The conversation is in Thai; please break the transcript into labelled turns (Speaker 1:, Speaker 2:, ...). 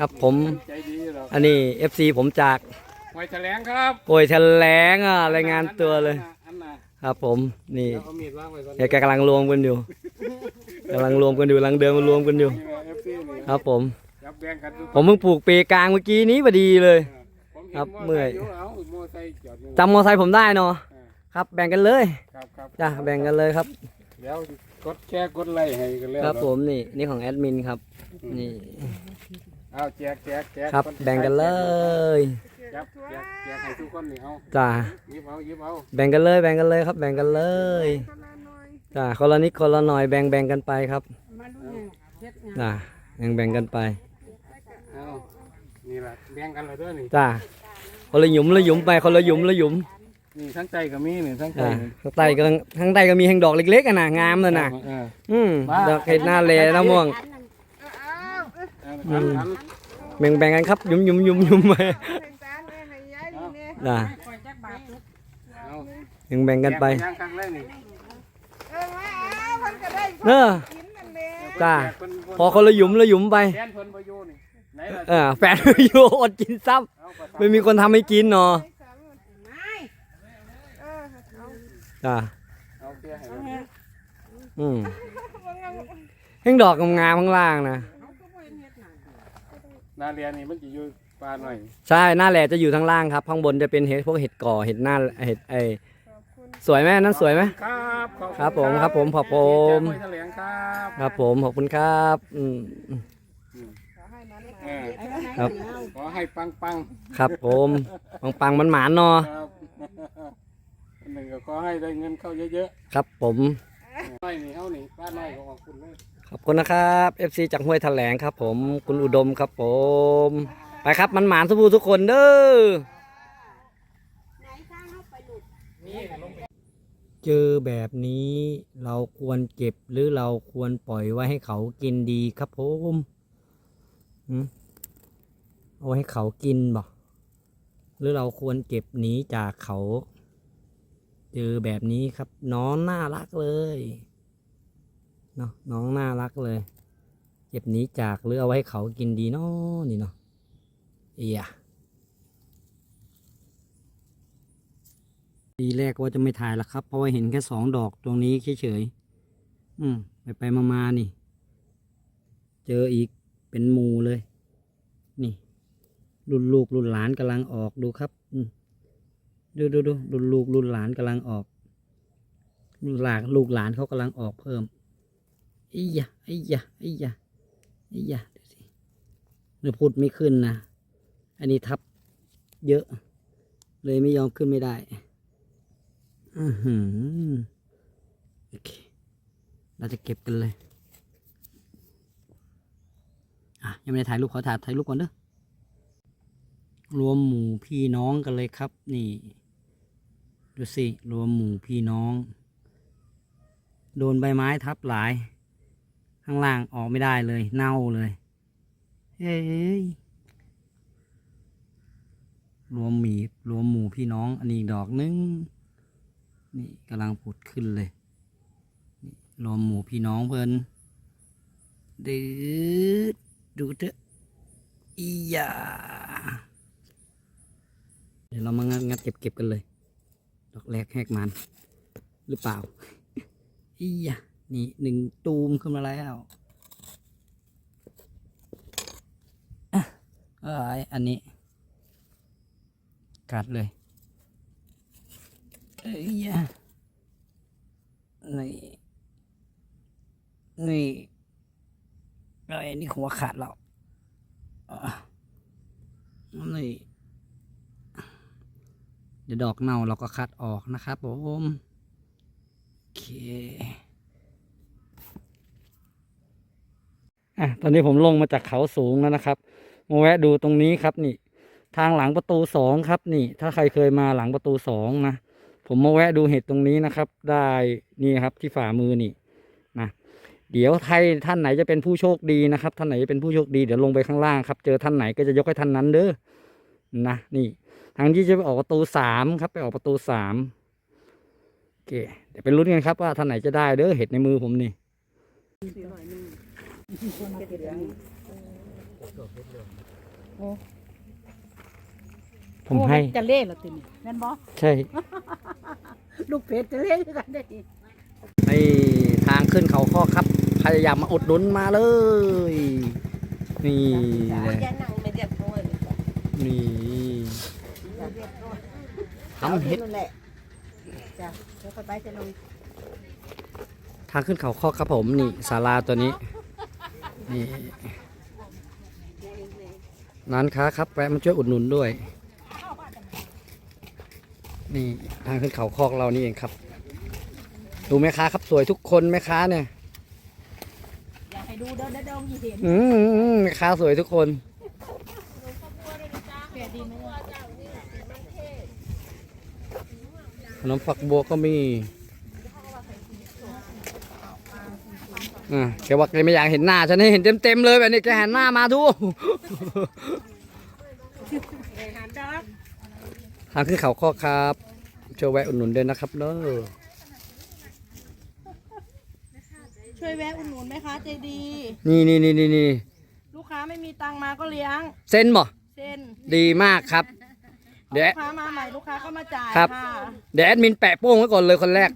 Speaker 1: ครับผม
Speaker 2: ใจดีหรอก
Speaker 1: อันนี้ FC ผมจาก
Speaker 2: หอยแถลงครับ
Speaker 1: โอยแถลงอะรายงานตัวเลย
Speaker 2: อันน่ะ
Speaker 1: ครับผมนี่
Speaker 2: แล้วเอามีดวางไว้ก่อน
Speaker 1: แกกำลังรวมกันอยู่กำลังรวมกันอยู่กำลังเดินมารวมกันอยู่
Speaker 2: นี่เอฟซีนี่
Speaker 1: ครับผม
Speaker 2: ยับแบ่งกันทุก
Speaker 1: ผมเพิ่งปลูกเปกลางเมื่อกี้นี้พอดีเลย
Speaker 2: ผมห็น
Speaker 1: ครับ
Speaker 2: โเมื่
Speaker 1: อย
Speaker 2: ไซค์เอาโมอไซค์จอดอยู่
Speaker 1: จำมอไซค์ผมได้เนาะ
Speaker 2: อ่า
Speaker 1: ครับ แบ่งกันเลย
Speaker 2: ครับครับ
Speaker 1: จ้ะแบ่งกันเลยครับ
Speaker 2: เดี๋ยวกดแชร์กดไลค์ให้กันแล้ว
Speaker 1: ครับ
Speaker 2: เนาะ
Speaker 1: ผมนี่นี่ของแอดมินครับนี่
Speaker 2: เอาแจกแจกแจก
Speaker 1: ครับ
Speaker 2: นที่
Speaker 1: แบ่งกันเลย
Speaker 2: ครับแจกแจกให้ทุกคนนี่เอา
Speaker 1: จ้า
Speaker 2: หยิบเอาหยิบเอา
Speaker 1: แบ่งกันเลย แบ่งกันเลยครับ แบ่งกันเลยจ้าคนละนิดคนละหน่อยแบ่งแบ่งกันไปครับจ้าแบ่งแบ่งกันไป
Speaker 2: เอานี่แหละแบ่งกันเลยเด้อนี่
Speaker 1: จ้าคนละหยุมละหยุมไปคนละหยุมละหยุม
Speaker 2: นี่ทั้งใจก็มีนี่ทั้งใจ
Speaker 1: อ่า
Speaker 2: นี่
Speaker 1: ข้างใต้ก็ข้างใต้ก็มีแห่งดอกเล็กๆอะนะงามเลยนะ
Speaker 2: เออ
Speaker 1: อืม
Speaker 2: มา
Speaker 1: ดอกเห็ดหน้าเลน้ำม่วง
Speaker 2: เอออัน อัน
Speaker 1: แบ่งแบ่งกันครับหยุมหยุมหยุมหยุมไปจ้า
Speaker 2: เอา
Speaker 1: แบ่งแบ่งกันไป
Speaker 2: แจย่างครั้งแรกนี่
Speaker 1: เนอะจ้าพอคนละหยุมละหยุมไป
Speaker 2: แฟนเพิ่นบ่อยู่นี่ไหนล่ะ
Speaker 1: เออแฟนอยู่อดกินซ้
Speaker 2: เอาประำ
Speaker 1: ไม่มีคนทำให้กินเนาะจ้า
Speaker 2: เอาเสียให้เด้อ
Speaker 1: อืมแห่งดอกงามๆข้างล่างนะ
Speaker 2: นาเรียนนี่มันจะอยู่ปลาหน่อย
Speaker 1: ใช่หน้าแหล่จะอยู่ทางล่างครับข้างบนจะเป็นเห็ดพวกเห็ดก่อเห็ดหน้าเห็ดไอสวยไหมนั่นสวยไหม
Speaker 2: ครับขอณ
Speaker 1: ครับผมครับผมขอบผม
Speaker 2: แจกห้วยแถลงครับ
Speaker 1: ครับผมขอบคุณครับอืม
Speaker 2: เออ
Speaker 1: ครับ
Speaker 2: ขอให้ปังปัง
Speaker 1: ครับผมปังปังมันหมานๆเนาะ
Speaker 2: ๆครับอันหนึ่งก็ขอให้ได้เงินเข้าเยอะ
Speaker 1: ครับผม
Speaker 2: ๆน้อยนี่เอานี่ป้าน้อยก็ขอบคุณเลย
Speaker 1: ขอบคุณนะครับ FC จากห้วยแถลงครับ ผมคุณอุดมครับผม ไปครับมันหมานทุกผู้ทุกคนเด้อเจอแบบนี้เราควรเก็บหรือเราควรปล่อยไว้ให้เขากินดีครับผมหืมเอาไว้ให้เขากินบ่หรือเราควรเก็บหนีจากเขา เจอแบบนี้ครับ น้องน่ารักเลย เนาะน้องน่ารักเลย เก็บหนีจากหรือเอาไว้ให้เขากินดีเนาะนี่เนาะเอียทีแรกว่าจะไม่ถ่ายแล้วครับ เพราะว่าเห็นแค่สองดอกตรงนี้เฉยๆอืมไปไปมามาๆนี่ เจออีกเป็นมูเลย นี่ รุ่นลูกรุ่นหลานกำลังออกดูครับอืมดูดูดูรุ่นลูกรุ่นหลานกำลังออกหลานลูกหลานเขากำลังออกเพิ่ม อ้ยะไอ้ยะไอ้ยะไอ้ยะดูสิเนื้อพูดไม่ขึ้นนะ อันนี้ทับเยอะ เลยไม่ยอมขึ้นไม่ได้ อือหือโอเค เราจะเก็บกันเลย อะ ยังไม่ได้ถ่ายรูปขอถ่ายถ่ายรูปก่อนเด้อรวมหมู่พี่น้องกันเลยครับ นี่ ดูสิ รวมหมู่พี่น้อง โดนใบไม้ทับหลาย ข้างล่างออกไม่ได้เลย เน่าเลยเฮ้ยรวมหมีรวมหมู่พี่น้อง อันนี้ดอกนึง นี่กำลังผุดขึ้นเลยนี่รวมหมู่พี่น้องเพิ่นดืดดูเถอะอียาเดี๋ยวเรามางัดงัดเก็บเก็บกันเลย ดอกแรกแหกมัน หรือเปล่าอียะ นี่หนึ่งตูมขึ้นมาแล้วอะเอ้ยอันนี้ กัดเลยเอ้ยยะนี่นี่เอ้ยนี่หัวขาดแล้วอะนี่เดี๋ยวดอกเน่าเราก็คัดออกนะครับผม โอเค อะตอนนี้ผมลงมาจากเขาสูงแล้วนะครับมาแวะดูตรงนี้ครับนี่ ทางหลังประตูสองครับนี่ ถ้าใครเคยมาหลังประตูสองนะผมมาแวะดูเห็ดตรงนี้นะครับ ได้นี่ครับที่ฝ่ามือนี่นะเดี๋ยวใครท่านไหนจะเป็นผู้โชคดีนะครับ ท่านไหนจะเป็นผู้โชคดีเดี๋ยวลงไปข้างล่างครับ เจอท่านไหนก็จะยกให้ท่านนั้นเด้อนะนี่ ทางที่จะไปออกประตูสามครับไปออกประตูสามโอเคเดี๋ยวไปลุ้นกันครับว่าท่านไหนจะได้เด้อเห็ดในมือผมนี่
Speaker 3: โอ้
Speaker 1: ผมให้
Speaker 3: โอ้นจะเล่เหรอตินี่แม่นบ่
Speaker 1: ใช่
Speaker 3: ลูกเพชรจะเล่คือกันได้อีก
Speaker 1: ไอทางขึ้นเขาข้อครับ พยายามมาอุดหนุนมาเลย นี่เลย
Speaker 3: ยันนั่งไม่เรียบร้อยเลยจ้ะ
Speaker 1: นี่ทำเห็ด
Speaker 3: นั่นแหละจ้ะเดี๋ยวค่อยไปจะลง
Speaker 1: ทางขึ้นเขาข้อครับผมนี่ศาลาตัวนี้ นี่ร้านค้าครับแวะมาช่วยอุดหนุนด้วย นี่ทางขึ้นเขาคอกเรานี่เองครับ ดูแม่ค้าครับสวยทุกคนแม่ค้าเนี่ย
Speaker 3: อยากให้ดูเด้อเด้อเด้อมีเห็น
Speaker 1: อืมแม่ค้าสวยทุกคน
Speaker 3: แก่ดีไหม
Speaker 1: ขนมฝักบัวก็มี อ่าแกว่าแกไม่อยากเห็นหน้า ฉันให้เห็นเต็มๆเลยแบบนี้แกหันหน้ามาดู
Speaker 3: หันดอก
Speaker 1: ทางขึ้นเขาข้อครับช่วยแวะอุดหนุนด้วยนะครับเด้อ
Speaker 3: ช่วยแวะอุดหนุนไหมคะใจดี
Speaker 1: นี่นี่นี่นี่นี่
Speaker 3: ลูกค้าไม่มีตังค์มาก็เลี้ยง
Speaker 1: เส้นบ่
Speaker 3: เส้น
Speaker 1: ดีมากครับ เดี๋ยว
Speaker 3: ลูกค้ามาใหม่ลูกค้าก็มาจ่าย
Speaker 1: ครับ
Speaker 3: ค่ะ
Speaker 1: เดี๋ยวแอดมินแปะโป้งไว้ก่อนเลยคนแรก